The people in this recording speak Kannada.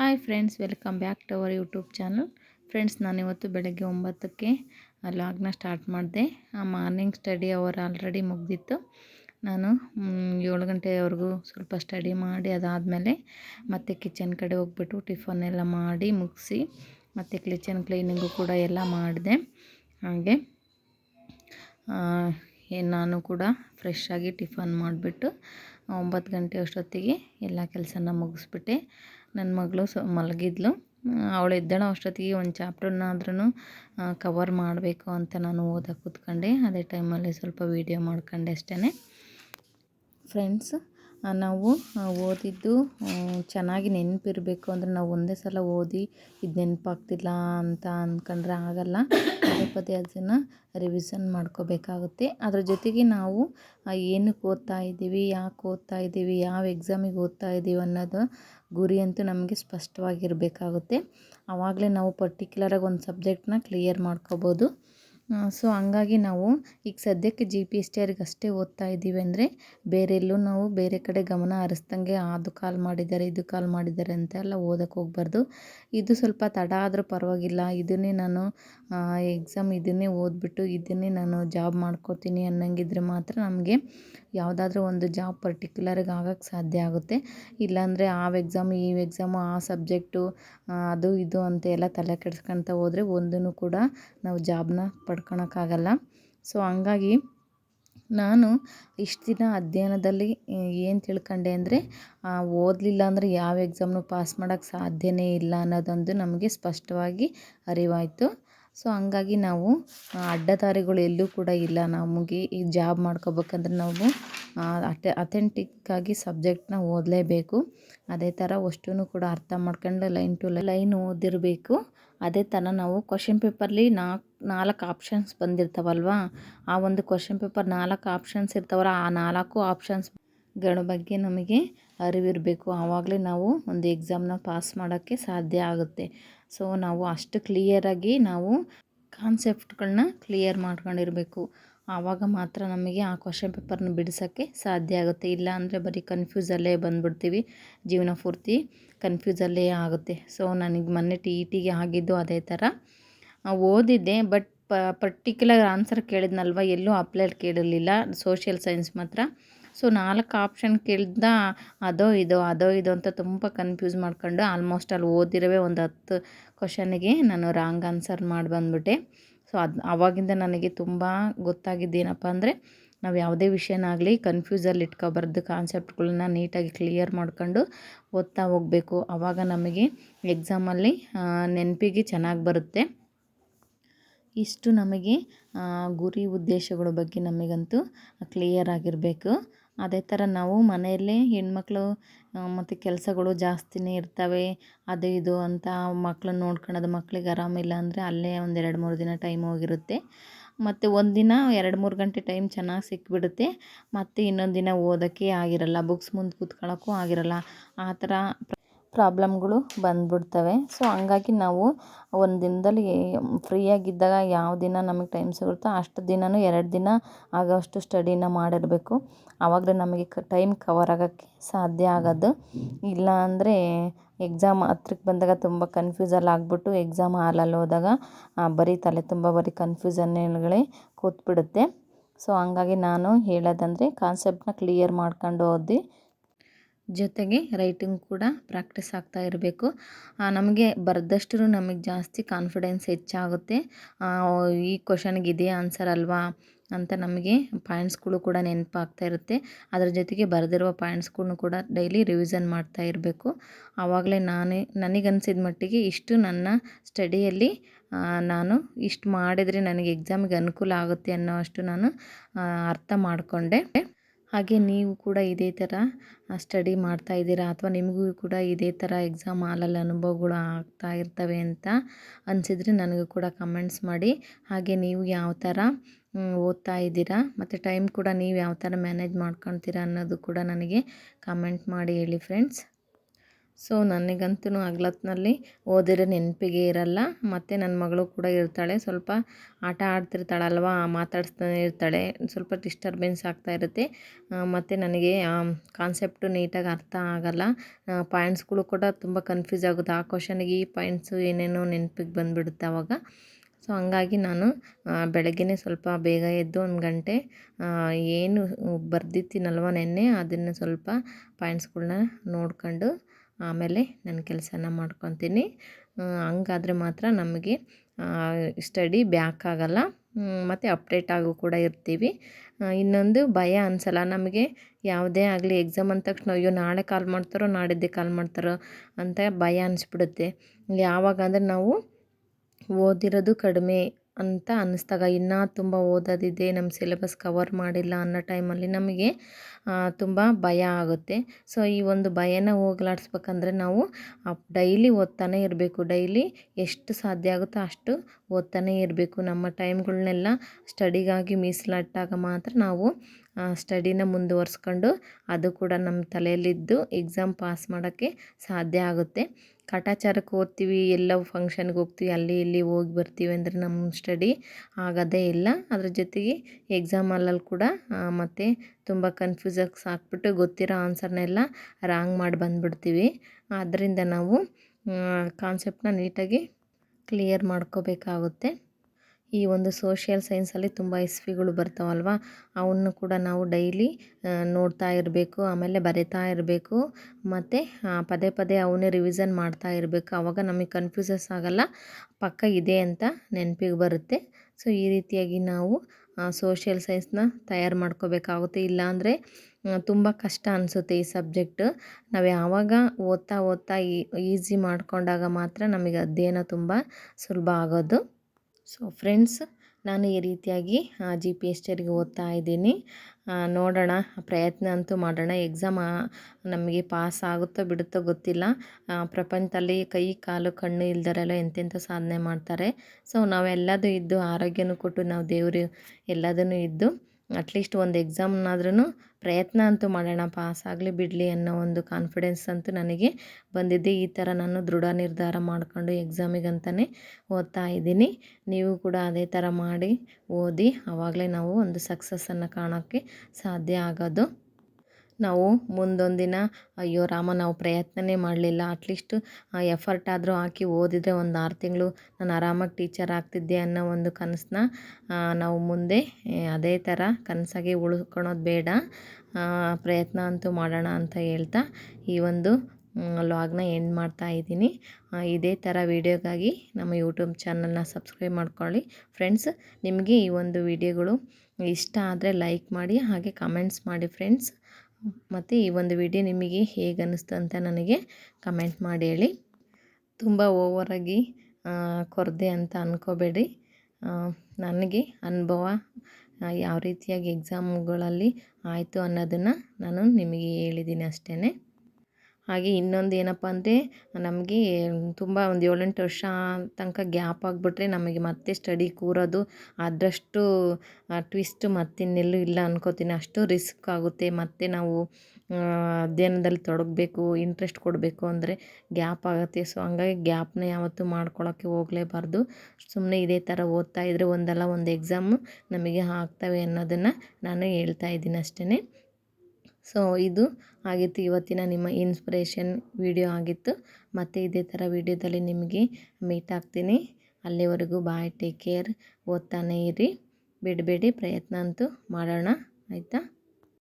Hi friends, welcome back to our YouTube channel. Friends, ನಾನಿವತ್ತು ಬೆಳಗ್ಗೆ ಒಂಬತ್ತಕ್ಕೆ ಲಾಗ್ನ ಸ್ಟಾರ್ಟ್ ಮಾಡಿದೆ. ಆ ಮಾರ್ನಿಂಗ್ ಸ್ಟಡಿ ಅವರ್ ಆಲ್ರೆಡಿ ಮುಗ್ದಿತ್ತು. ನಾನು ಏಳು ಗಂಟೆವರೆಗೂ ಸ್ವಲ್ಪ ಸ್ಟಡಿ ಮಾಡಿ ಅದಾದಮೇಲೆ ಮತ್ತೆ ಕಿಚನ್ ಕಡೆ ಹೋಗ್ಬಿಟ್ಟು ಟಿಫನ್ ಎಲ್ಲ ಮಾಡಿ ಮುಗಿಸಿ ಮತ್ತು ಕಿಚನ್ ಕ್ಲೀನಿಂಗು ಕೂಡ ಎಲ್ಲ ಮಾಡಿದೆ. ಹಾಗೆ ನಾನು ಕೂಡ ಫ್ರೆಶ್ ಆಗಿ ಟಿಫನ್ ಮಾಡಿಬಿಟ್ಟು ಒಂಬತ್ತು ಗಂಟೆ ಅಷ್ಟೊತ್ತಿಗೆ ಎಲ್ಲ ಕೆಲಸನ ಮುಗಿಸ್ಬಿಟ್ಟೆ. ನನ್ನ ಮಗಳು ಸೊ, ಮಲಗಿದ್ಲು. ಅವಳು ಎದ್ದೇಳೋ ಅಷ್ಟೊತ್ತಿಗೆ ಒಂದು ಚಾಪ್ಟರ್ನಾದ್ರೂ ಕವರ್ ಮಾಡಬೇಕು ಅಂತ ನಾನು ಓದಕ್ಕೆ ಕೂತ್ಕೊಂಡೆ. ಅದೇ ಟೈಮಲ್ಲಿ ಸ್ವಲ್ಪ ವೀಡಿಯೋ ಮಾಡ್ಕೊಂಡೆ ಅಷ್ಟೇ ಫ್ರೆಂಡ್ಸ್ ನಾವು ಓದಿದ್ದು ಚೆನ್ನಾಗಿ ನೆನಪಿರಬೇಕು ಅಂದರೆ ನಾವು ಒಂದೇ ಸಲ ಓದಿ ಇದು ನೆನಪಾಗ್ತಿಲ್ಲ ಅಂತ ಅಂದ್ಕೊಂಡ್ರೆ ಆಗಲ್ಲ. ಪದೇ ಪದೇ ಅದನ್ನು ರಿವಿಸನ್ ಮಾಡ್ಕೋಬೇಕಾಗುತ್ತೆ. ಅದ್ರ ಜೊತೆಗೆ ನಾವು ಏನಕ್ಕೆ ಓದ್ತಾ ಇದ್ದೀವಿ, ಯಾಕೆ ಓದ್ತಾ ಇದ್ದೀವಿ, ಯಾವ ಎಕ್ಸಾಮಿಗೆ ಓದ್ತಾ ಇದ್ದೀವಿ ಅನ್ನೋದು ಗುರಿ ಅಂತೂ ನಮಗೆ ಸ್ಪಷ್ಟವಾಗಿರಬೇಕಾಗುತ್ತೆ. ಆವಾಗಲೇ ನಾವು ಪರ್ಟಿಕ್ಯುಲರಾಗಿ ಒಂದು ಸಬ್ಜೆಕ್ಟನ್ನ ಕ್ಲಿಯರ್ ಮಾಡ್ಕೋಬೋದು. ಸೊ ಹಂಗಾಗಿ ನಾವು ಈಗ ಸದ್ಯಕ್ಕೆ ಜಿ ಪಿ ಎಸ್ ಟಿ ಅಷ್ಟೇ ಓದ್ತಾ ಇದ್ದೀವಿ ಅಂದರೆ ಬೇರೆಲ್ಲೂ ನಾವು ಬೇರೆ ಕಡೆ ಗಮನ ಹರಿಸ್ದಂಗೆ ಅದು ಕಾಲ್ ಮಾಡಿದ್ದಾರೆ, ಇದು ಕಾಲ್ ಮಾಡಿದ್ದಾರೆ ಅಂತೆಲ್ಲ ಓದಕ್ಕೆ ಹೋಗ್ಬಾರ್ದು. ಇದು ಸ್ವಲ್ಪ ತಡ ಆದರೂ ಪರವಾಗಿಲ್ಲ. ಇದನ್ನೇ ನಾನು ಎಕ್ಸಾಮ್ ಇದನ್ನೇ ಓದ್ಬಿಟ್ಟು ಇದನ್ನೇ ನಾನು ಜಾಬ್ ಮಾಡ್ಕೋತೀನಿ ಅನ್ನಂಗಿದ್ರೆ ಮಾತ್ರ ನಮಗೆ ಯಾವುದಾದ್ರೂ ಒಂದು ಜಾಬ್ ಪರ್ಟಿಕ್ಯುಲರ್ಗೆ ಆಗೋಕ್ಕೆ ಸಾಧ್ಯ ಆಗುತ್ತೆ. ಇಲ್ಲಾಂದರೆ ಆ ಎಕ್ಸಾಮು ಈ ಎಕ್ಸಾಮು ಆ ಸಬ್ಜೆಕ್ಟು ಅದು, ಇದು ಅಂತ ಎಲ್ಲ ತಲೆ ಕೆಡ್ಸ್ಕೊಳ್ತಾ ಹೋದರೆ ಒಂದೂ ಕೂಡ ನಾವು ಜಾಬ್ನ ಪಡ್ಕೊಳಕ್ಕಾಗಲ್ಲ ಸೊ ಹಂಗಾಗಿ ನಾನು ಇಷ್ಟು ದಿನ ಅಧ್ಯಯನದಲ್ಲಿ ಏನು ತಿಳ್ಕೊಂಡೆ ಅಂದರೆ ಓದಲಿಲ್ಲ ಅಂದರೆ ಯಾವ ಎಕ್ಸಾಮ್ನು ಪಾಸ್ ಮಾಡೋಕ್ಕೆ ಸಾಧ್ಯವೇ ಇಲ್ಲ ಅನ್ನೋದೊಂದು ನಮಗೆ ಸ್ಪಷ್ಟವಾಗಿ ಅರಿವಾಯಿತು. ಸೊ ಹಂಗಾಗಿ ನಾವು ಅಡ್ಡದಾರಿಗಳು ಎಲ್ಲೂ ಕೂಡ ಇಲ್ಲ. ನಮಗೆ ಈ ಜಾಬ್ ಮಾಡ್ಕೋಬೇಕಂದ್ರೆ ನಾವು ಅಟೆ ಅಥೆಂಟಿಕ್ಕಾಗಿ ಸಬ್ಜೆಕ್ಟ್ನ ಓದಲೇಬೇಕು. ಅದೇ ಥರ ಅಷ್ಟೂ ಕೂಡ ಅರ್ಥ ಮಾಡ್ಕೊಂಡು ಲೈನ್ ಟು ಲೈನ್ ಓದಿರಬೇಕು. ಅದೇ ಥರ ನಾವು ಕ್ವಶನ್ ಪೇಪರ್ಲಿ ನಾಲ್ಕು ನಾಲ್ಕು ಆಪ್ಷನ್ಸ್ ಬಂದಿರ್ತಾವಲ್ವಾ? ಆ ಒಂದು ಕ್ವಶನ್ ಪೇಪರ್ ನಾಲ್ಕು ಆಪ್ಷನ್ಸ್ ಇರ್ತಾವಲ್ಲ, ಆ ನಾಲ್ಕು ಆಪ್ಷನ್ಸ್ಗಳ ಬಗ್ಗೆ ನಮಗೆ ಅರಿವಿರಬೇಕು. ಆವಾಗಲೇ ನಾವು ಒಂದು ಎಕ್ಸಾಮ್ನ ಪಾಸ್ ಮಾಡೋಕ್ಕೆ ಸಾಧ್ಯ ಆಗುತ್ತೆ. ಸೊ ನಾವು ಅಷ್ಟು ಕ್ಲಿಯರಾಗಿ ನಾವು ಕಾನ್ಸೆಪ್ಟ್ಗಳನ್ನ ಕ್ಲಿಯರ್ ಮಾಡ್ಕೊಂಡಿರಬೇಕು. ಆವಾಗ ಮಾತ್ರ ನಮಗೆ ಆ ಕ್ವಶನ್ ಪೇಪರ್ನ ಬಿಡಿಸೋಕ್ಕೆ ಸಾಧ್ಯ ಆಗುತ್ತೆ. ಇಲ್ಲ ಅಂದರೆ ಬರೀ ಕನ್ಫ್ಯೂಸಲ್ಲೇ ಬಂದುಬಿಡ್ತೀವಿ. ಜೀವನ ಪೂರ್ತಿ ಕನ್ಫ್ಯೂಸಲ್ಲೇ ಆಗುತ್ತೆ. ಸೊ ನನಗೆ ಮೊನ್ನೆ ಟಿ ಇ ಟಿಗೆ ಆಗಿದ್ದು ಅದೇ ಥರ ಓದಿದ್ದೆ ಬಟ್ ಪರ್ಟಿಕ್ಯುಲರ್ ಆನ್ಸರ್ ಕೇಳಿದ್ನಲ್ವ? ಎಲ್ಲೂ ಅಪ್ಲೈಡ್ ಕೇಳಲಿಲ್ಲ ಸೋಷಿಯಲ್ ಸೈನ್ಸ್ ಮಾತ್ರ. ಸೊ ನಾಲ್ಕು ಆಪ್ಷನ್ ಕೇಳಿದ, ಅದೋ ಇದೋ ಅದೋ ಇದೋ ಅಂತ ತುಂಬ ಕನ್ಫ್ಯೂಸ್ ಮಾಡ್ಕೊಂಡು ಆಲ್ಮೋಸ್ಟ್ ಅಲ್ಲಿ ಓದಿರೋವೇ ಒಂದು ಹತ್ತು ಕ್ವಶನ್ಗೆ ನಾನು ರಾಂಗ್ ಆನ್ಸರ್ ಮಾಡಿ ಬಂದ್ಬಿಟ್ಟೆ. ಸೊ ಅದು ಆವಾಗಿಂದ ನನಗೆ ತುಂಬ ಗೊತ್ತಾಗಿದ್ದೇನಪ್ಪ ಅಂದರೆ, ನಾವು ಯಾವುದೇ ವಿಷಯನಾಗಲಿ ಕನ್ಫ್ಯೂಸಲ್ಲಿ ಇಟ್ಕೊಬಾರ್ದು ಕಾನ್ಸೆಪ್ಟ್ಗಳನ್ನ ನೀಟಾಗಿ ಕ್ಲಿಯರ್ ಮಾಡ್ಕೊಂಡು ಓದ್ತಾ ಹೋಗಬೇಕು. ಆವಾಗ ನಮಗೆ ಎಕ್ಸಾಮಲ್ಲಿ ನೆನಪಿಗೆ ಚೆನ್ನಾಗಿ ಬರುತ್ತೆ. ಇಷ್ಟು ನಮಗೆ ಗುರಿ ಉದ್ದೇಶಗಳ ಬಗ್ಗೆ ನಮಗಂತೂ ಕ್ಲಿಯರ್ ಆಗಿರಬೇಕು. ಅದೇ ಥರ ನಾವು ಮನೆಯಲ್ಲೇ ಹೆಣ್ಮಕ್ಳು ಮತ್ತು ಕೆಲಸಗಳು ಜಾಸ್ತಿನೇ ಇರ್ತವೆ. ಅದು ಇದು ಅಂತ ಮಕ್ಳನ್ನ ನೋಡ್ಕೊಳೋದು ಮಕ್ಳಿಗೆ ಆರಾಮಿಲ್ಲ ಅಂದರೆ ಅಲ್ಲೇ ಒಂದು ಎರಡು ಮೂರು ದಿನ ಟೈಮ್ ಹೋಗಿರುತ್ತೆ. ಮತ್ತು ಒಂದಿನ ಎರಡು ಮೂರು ಗಂಟೆ ಟೈಮ್ ಚೆನ್ನಾಗಿ ಸಿಕ್ಬಿಡುತ್ತೆ. ಮತ್ತು ಇನ್ನೊಂದು ದಿನ ಓದೋಕ್ಕೆ ಆಗಿರಲ್ಲ ಬುಕ್ಸ್ ಮುಂದೆ ಕೂತ್ಕೊಳ್ಳೋಕ್ಕೂ ಆಗಿರಲ್ಲ. ಆ ಥರ ಪ್ರಾಬ್ಲಮ್ಗಳು ಬಂದ್ಬಿಡ್ತವೆ. ಸೊ, ಹಂಗಾಗಿ ನಾವು ಒಂದು ದಿನದಲ್ಲಿ ಫ್ರೀಯಾಗಿದ್ದಾಗ ಯಾವ ದಿನ ನಮಗೆ ಟೈಮ್ ಸಿಗುತ್ತೋ ಅಷ್ಟು ದಿನವೂ ಎರಡು ದಿನ ಆಗೋಷ್ಟು ಸ್ಟಡಿನ ಮಾಡಿರಬೇಕು. ಆವಾಗಲೇ ನಮಗೆ ಕ, ಟೈಮ್ ಕವರ್ ಆಗೋಕ್ಕೆ ಸಾಧ್ಯ ಆಗೋದು. ಇಲ್ಲ ಅಂದರೆ ಎಕ್ಸಾಮ್ ಹತ್ರಕ್ಕೆ ಬಂದಾಗ ತುಂಬ ಕನ್ಫ್ಯೂಸಲ್ಲಿ ಆಗಿಬಿಟ್ಟು ಎಕ್ಸಾಮ್ ಹಾಲಲ್ಲಿ ಹೋದಾಗ ಬರೀ ತಲೆ ತುಂಬ ಬರೀ ಕನ್ಫ್ಯೂಸನ್ಗಳೇ ಕೂತ್ಬಿಡುತ್ತೆ. ಸೊ, ಹಂಗಾಗಿ ನಾನು ಹೇಳೋದಂದರೆ ಕಾನ್ಸೆಪ್ಟನ್ನ ಕ್ಲಿಯರ್ ಮಾಡ್ಕೊಂಡು ಓದಿ ಜೊತೆಗೆ ರೈಟಿಂಗ್ ಕೂಡ ಪ್ರಾಕ್ಟೀಸ್ ಆಗ್ತಾ ಇರಬೇಕು. ನಮಗೆ ಬರೆದಷ್ಟು ನಮಗೆ ಜಾಸ್ತಿ ಕಾನ್ಫಿಡೆನ್ಸ್ ಹೆಚ್ಚಾಗುತ್ತೆ. ಈ ಕ್ವಶನ್ಗೆ ಇದೇ ಆನ್ಸರ್ ಅಲ್ವಾ ಅಂತ ನಮಗೆ ಪಾಯಿಂಟ್ಸ್ಗಳು ಕೂಡ ನೆನಪಾಗ್ತಾ ಇರುತ್ತೆ. ಅದರ ಜೊತೆಗೆ ಬರೆದಿರುವ ಪಾಯಿಂಟ್ಸ್ಗಳ್ನು ಕೂಡ ಡೈಲಿ ರಿವಿಸನ್ ಮಾಡ್ತಾ ಇರಬೇಕು. ಆವಾಗಲೇ ನಾನೇ, ನನಗನ್ಸಿದ ಮಟ್ಟಿಗೆ ಇಷ್ಟು ನನ್ನ ಸ್ಟಡಿಯಲ್ಲಿ ನಾನು ಇಷ್ಟು ಮಾಡಿದರೆ ನನಗೆ ಎಕ್ಸಾಮಿಗೆ ಅನುಕೂಲ ಆಗುತ್ತೆ ಅನ್ನೋ ಅಷ್ಟು ನಾನು ಅರ್ಥ ಮಾಡಿಕೊಂಡೆ. ಹಾಗೆ ನೀವು ಕೂಡ ಇದೇ ಥರ ಸ್ಟಡಿ ಮಾಡ್ತಾ ಇದ್ದೀರಾ ಅಥವಾ ನಿಮಗೂ ಕೂಡ ಇದೇ ಥರ ಎಕ್ಸಾಮ್ ಹಾಲಲ್ಲಿ ಅನುಭವಗಳು ಆಗ್ತಾ ಇರ್ತವೆ ಅಂತ ಅನಿಸಿದ್ರೆ ನನಗೂ ಕೂಡ ಕಮೆಂಟ್ಸ್ ಮಾಡಿ. ಹಾಗೆ ನೀವು ಯಾವ ಥರ ಓದ್ತಾ ಇದ್ದೀರಾ ಮತ್ತು ಟೈಮ್ ಕೂಡ ನೀವು ಯಾವ ಥರ ಮ್ಯಾನೇಜ್ ಮಾಡ್ಕೊತೀರಾ ಅನ್ನೋದು ಕೂಡ ನನಗೆ ಕಮೆಂಟ್ ಮಾಡಿ ಹೇಳಿ ಫ್ರೆಂಡ್ಸ್ ಸೊ ನನಗಂತೂ ಹಗ್ಲತ್ನಲ್ಲಿ ಓದಿರೋ ನೆನಪಿಗೆ ಇರಲ್ಲ. ಮತ್ತು ನನ್ನ ಮಗಳು ಕೂಡ ಇರ್ತಾಳೆ. ಸ್ವಲ್ಪ ಆಟ ಆಡ್ತಿರ್ತಾಳಲ್ವ? ಮಾತಾಡಿಸ್ತಾನೆ ಇರ್ತಾಳೆ. ಸ್ವಲ್ಪ ಡಿಸ್ಟರ್ಬೆನ್ಸ್ ಆಗ್ತಾ ಇರುತ್ತೆ. ಮತ್ತು ನನಗೆ ಕಾನ್ಸೆಪ್ಟು ನೀಟಾಗಿ ಅರ್ಥ ಆಗಲ್ಲ. ಪಾಯಿಂಟ್ಸ್ಗಳು ಕೂಡ ತುಂಬ ಕನ್ಫ್ಯೂಸ್ ಆಗುತ್ತೆ. ಆ ಕ್ವಶನಿಗೆ ಈ ಪಾಯಿಂಟ್ಸು ಏನೇನೋ ನೆನಪಿಗೆ ಬಂದುಬಿಡುತ್ತೆ ಆವಾಗ ಸೊ ಹಂಗಾಗಿ ನಾನು ಬೆಳಗ್ಗೆ ಸ್ವಲ್ಪ ಬೇಗ ಎದ್ದು ಒಂದು ಗಂಟೆ ಏನು ಬರ್ದಿತ್ತೀನಲ್ವ ನೆನ್ನೆ, ಅದನ್ನು ಸ್ವಲ್ಪ ಪಾಯಿಂಟ್ಸ್ಗಳನ್ನ ನೋಡ್ಕೊಂಡು ಆಮೇಲೆ ನನ್ನ ಕೆಲಸನ ಮಾಡ್ಕೊತೀನಿ. ಹಂಗಾದ್ರೆ ಮಾತ್ರ ನಮಗೆ ಸ್ಟಡಿ ಬ್ಯಾಕ್ ಆಗಲ್ಲ. ಮತ್ತು ಅಪ್ಡೇಟ್ ಆಗು ಕೂಡ ಇರ್ತೀವಿ. ಇನ್ನೊಂದು ಭಯ ಅನಿಸಲ್ಲ ನಮಗೆ. ಯಾವುದೇ ಆಗಲಿ ಎಕ್ಸಾಮ್ ಅಂದ ತಕ್ಷಣ ಅಯ್ಯೋ, ನಾಳೆ ಕಾಲ್ ಮಾಡ್ತಾರೋ, ನಾಡಿದ್ದೆ ಕಾಲ್ ಮಾಡ್ತಾರೋ ಅಂತ ಭಯ ಅನಿಸ್ಬಿಡುತ್ತೆ. ಯಾವಾಗ ಅಂದರೆ ನಾವು ಓದಿರೋದು ಕಡಿಮೆ ಅಂತ ಅನ್ನಿಸ್ದಾಗ, ಇನ್ನೂ ತುಂಬ ಓದೋದಿದೆ ನಮ್ಮ ಸಿಲೆಬಸ್ ಕವರ್ ಮಾಡಿಲ್ಲ ಅನ್ನೋ ಟೈಮಲ್ಲಿ ನಮಗೆ ತುಂಬ ಭಯ ಆಗುತ್ತೆ. ಸೊ ಈ ಒಂದು ಭಯನ ಹೋಗ್ಲಾಡಿಸ್ಬೇಕಂದ್ರೆ ನಾವು ಡೈಲಿ ಓದ್ತಾನೆ ಇರಬೇಕು. ಡೈಲಿ ಎಷ್ಟು ಸಾಧ್ಯ ಆಗುತ್ತೋ ಅಷ್ಟು ಓದ್ತಾನೆ ಇರಬೇಕು. ನಮ್ಮ ಟೈಮ್ಗಳನ್ನೆಲ್ಲ ಸ್ಟಡಿಗಾಗಿ ಮೀಸಲಾಟ್ಟಾಗ ಮಾತ್ರ ನಾವು ಸ್ಟಡಿನ ಮುಂದುವರ್ಸ್ಕೊಂಡು ಅದು ಕೂಡ ನಮ್ಮ ತಲೆಯಲ್ಲಿದ್ದು ಎಕ್ಸಾಮ್ ಪಾಸ್ ಮಾಡೋಕ್ಕೆ ಸಾಧ್ಯ ಆಗುತ್ತೆ. ಕಾಟಾಚಾರಕ್ಕೆ ಓದ್ತೀವಿ ಎಲ್ಲ ಫಂಕ್ಷನ್ಗೆ ಹೋಗ್ತೀವಿ, ಅಲ್ಲಿ ಇಲ್ಲಿ ಹೋಗಿ ಬರ್ತೀವಿ ಅಂದರೆ ನಮ್ಮ ಸ್ಟಡಿ ಆಗೋದೇ ಇಲ್ಲ. ಅದ್ರ ಜೊತೆಗೆ ಎಕ್ಸಾಮ್ ಹಾಲಲ್ಲಿ ಕೂಡ ಮತ್ತು ತುಂಬ ಕನ್ಫ್ಯೂಸಾಗಿ ಸಾಕ್ಬಿಟ್ಟು ಗೊತ್ತಿರೋ ಆನ್ಸರ್ನೆಲ್ಲ ರಾಂಗ್ ಮಾಡಿ ಬಂದುಬಿಡ್ತೀವಿ. ಆದ್ದರಿಂದ ನಾವು ಕಾನ್ಸೆಪ್ಟನ್ನ ನೀಟಾಗಿ ಕ್ಲಿಯರ್ ಮಾಡ್ಕೋಬೇಕಾಗುತ್ತೆ. ಈ ಒಂದು ಸೋಷಿಯಲ್ ಸೈನ್ಸಲ್ಲಿ ತುಂಬ ಇಸ್ವಿಗಳು ಬರ್ತಾವಲ್ವ? ಅವನ್ನು ಕೂಡ ನಾವು ಡೈಲಿ ನೋಡ್ತಾ ಇರಬೇಕು, ಆಮೇಲೆ ಬರಿತಾ ಇರಬೇಕು, ಮತ್ತು ಪದೇ ಪದೇ ಅವನ್ನೇ ರಿವಿಸನ್ ಮಾಡ್ತಾ ಇರಬೇಕು. ಆವಾಗ ನಮಗೆ ಕನ್ಫ್ಯೂಸಸ್ ಆಗೋಲ್ಲ. ಪಕ್ಕ ಇದೆ ಅಂತ ನೆನಪಿಗೆ ಬರುತ್ತೆ. ಸೊ ಈ ರೀತಿಯಾಗಿ ನಾವು ಸೋಷಿಯಲ್ ಸೈನ್ಸ್ನ ತಯಾರು ಮಾಡ್ಕೋಬೇಕಾಗುತ್ತೆ. ಇಲ್ಲಾಂದರೆ ತುಂಬ ಕಷ್ಟ ಅನಿಸುತ್ತೆ ಈ ಸಬ್ಜೆಕ್ಟ್ ನಾವು ಯಾವಾಗ ಓದ್ತಾ ಓದ್ತಾ ಈಸಿ ಮಾಡಿಕೊಂಡಾಗ ಮಾತ್ರ ನಮಗೆ ಅಧ್ಯಯನ ತುಂಬ ಸುಲಭ ಆಗೋದು. ಸೊ ಫ್ರೆಂಡ್ಸ್ ನಾನು ಈ ರೀತಿಯಾಗಿ ಜಿ ಪಿ ಎಸ್ ಟಿಯರಿಗೆ ಓದ್ತಾ ಇದ್ದೀನಿ. ನೋಡೋಣ, ಪ್ರಯತ್ನ ಅಂತೂ ಮಾಡೋಣ. ಎಕ್ಸಾಮ್ ನಮಗೆ ಪಾಸ್ ಆಗುತ್ತೋ ಬಿಡುತ್ತೋ ಗೊತ್ತಿಲ್ಲ. ಪ್ರಪಂಚದಲ್ಲಿ ಕೈ, ಕಾಲು, ಕಣ್ಣು ಇಲ್ದರೆಲ್ಲ ಎಂತೆಂಥ ಸಾಧನೆ ಮಾಡ್ತಾರೆ. ಸೊ ನಾವೆಲ್ಲದೂ ಇದ್ದು, ಆರೋಗ್ಯನೂ ಕೊಟ್ಟು ನಾವು ದೇವರು ಎಲ್ಲದನ್ನು ಇದ್ದು ಅಟ್ಲೀಸ್ಟ್ ಒಂದು ಎಕ್ಸಾಮ್ನಾದ್ರೂ ಪ್ರಯತ್ನ ಅಂತೂ ಮಾಡೋಣ ಪಾಸ್ ಆಗಲಿ ಬಿಡಲಿ ಅನ್ನೋ ಒಂದು ಕಾನ್ಫಿಡೆನ್ಸ್ ಅಂತೂ ನನಗೆ ಬಂದಿದ್ದೆ. ಈ ಥರ ನಾನು ದೃಢ ನಿರ್ಧಾರ ಮಾಡಿಕೊಂಡು ಎಕ್ಸಾಮಿಗಂತಲೇ ಓದ್ತಾ ಇದ್ದೀನಿ. ನೀವು ಕೂಡ ಅದೇ ಥರ ಮಾಡಿ ಓದಿ, ಆವಾಗಲೇ ನಾವು ಒಂದು ಸಕ್ಸಸ್ಸನ್ನು ಕಾಣೋಕ್ಕೆ ಸಾಧ್ಯ ಆಗೋದು. ನಾವು ದಿನ ಅಯ್ಯೋ ರಾಮ ನಾವು ಪ್ರಯತ್ನನೇ ಮಾಡಲಿಲ್ಲ. ಅಟ್ಲೀಸ್ಟ್ ಎಫರ್ಟ್ ಆದರೂ ಹಾಕಿ ಓದಿದರೆ ಒಂದು ಆರು ತಿಂಗಳು ನಾನು ಆರಾಮಾಗಿ ಟೀಚರ್ ಆಗ್ತಿದ್ದೆ ಅನ್ನೋ ಒಂದು ಕನಸನ್ನ ನಾವು ಮುಂದೆ ಅದೇ ಥರ ಕನಸಾಗಿ ಉಳ್ಕೊಳೋದು ಬೇಡ. ಪ್ರಯತ್ನ ಅಂತೂ ಮಾಡೋಣ ಅಂತ ಹೇಳ್ತಾ ಈ ಒಂದು ಲಾಗ್ನ ಎಂಡ್ ಮಾಡ್ತಾ ಇದ್ದೀನಿ. ಇದೇ ಥರ ವೀಡಿಯೋಗಾಗಿ ನಮ್ಮ ಯೂಟ್ಯೂಬ್ ಚಾನಲ್ನ ಸಬ್ಸ್ಕ್ರೈಬ್ ಮಾಡ್ಕೊಳ್ಳಿ. ಫ್ರೆಂಡ್ಸ್ ನಿಮಗೆ ಈ ಒಂದು ವಿಡಿಯೋಗಳು ಇಷ್ಟ ಆದರೆ ಲೈಕ್ ಮಾಡಿ, ಹಾಗೆ ಕಮೆಂಟ್ಸ್ ಮಾಡಿ ಫ್ರೆಂಡ್ಸ್ ಮತ್ತು ಈ ಒಂದು ವಿಡಿಯೋ ನಿಮಗೆ ಹೇಗೆ ಅನ್ನಿಸ್ತು ಅಂತ ನನಗೆ ಕಮೆಂಟ್ ಮಾಡಿ ಹೇಳಿ. ತುಂಬ ಓವರಾಗಿ ಕೊರದೆ ಅಂತ ಅಂದ್ಕೋಬೇಡಿ ನನಗೆ ಅನುಭವ ಯಾವ ರೀತಿಯಾಗಿ ಎಕ್ಸಾಮ್ಗಳಲ್ಲಿ ಆಯಿತು ಅನ್ನೋದನ್ನು ನಾನು ನಿಮಗೆ ಹೇಳಿದ್ದೀನಿ ಅಷ್ಟೇ ಹಾಗೆ ಇನ್ನೊಂದು ಏನಪ್ಪ ಅಂದರೆ ನಮಗೆ ತುಂಬ ಒಂದು ಏಳೆಂಟು ವರ್ಷ ತನಕ ಗ್ಯಾಪ್ ಆಗಿಬಿಟ್ರೆ ನಮಗೆ ಮತ್ತೆ ಸ್ಟಡಿ ಕೂರೋದು ಅದರಷ್ಟು ಟ್ವಿಸ್ಟ್ ಮತ್ತಿನ್ನೆಲ್ಲೂ ಇಲ್ಲ ಅನ್ಕೋತೀನಿ. ಅಷ್ಟು ರಿಸ್ಕ್ ಆಗುತ್ತೆ. ಮತ್ತೆ ನಾವು ಅಧ್ಯಯನದಲ್ಲಿ ತೊಡಗಬೇಕು, ಇಂಟ್ರೆಸ್ಟ್ ಕೊಡಬೇಕು ಅಂದರೆ ಗ್ಯಾಪ್ ಆಗುತ್ತೆ. ಸೊ, ಹಂಗಾಗಿ ಗ್ಯಾಪ್ನ ಯಾವತ್ತೂ ಮಾಡ್ಕೊಳ್ಳೋಕ್ಕೆ ಹೋಗಲೇಬಾರ್ದು. ಸುಮ್ಮನೆ ಇದೇ ಥರ ಓದ್ತಾ ಇದ್ದರೆ ಒಂದಲ್ಲ, ಒಂದು ಎಕ್ಸಾಮು ನಮಗೆ ಆಗ್ತವೆ ಅನ್ನೋದನ್ನು ನಾನು ಹೇಳ್ತಾ ಇದ್ದೀನಿ ಅಷ್ಟೇ ಸೊ, ಇದು ಆಗಿತ್ತು ಇವತ್ತಿನ ನಿಮ್ಮ ಇನ್ಸ್ಪಿರೇಷನ್ ವಿಡಿಯೋ ಆಗಿತ್ತು. ಮತ್ತು ಇದೇ ಥರ ವಿಡಿಯೋದಲ್ಲಿ ನಿಮಗೆ ಮೀಟ್ ಆಗ್ತೀನಿ. ಅಲ್ಲಿವರೆಗೂ ಬಾಯ್, ಟೇಕ್ ಕೇರ್, ಓದ್ತಾನೇ ಇರಿ. ಬಿಡಬೇಡಿ, ಪ್ರಯತ್ನ ಅಂತೂ ಮಾಡೋಣ, ಆಯಿತಾ?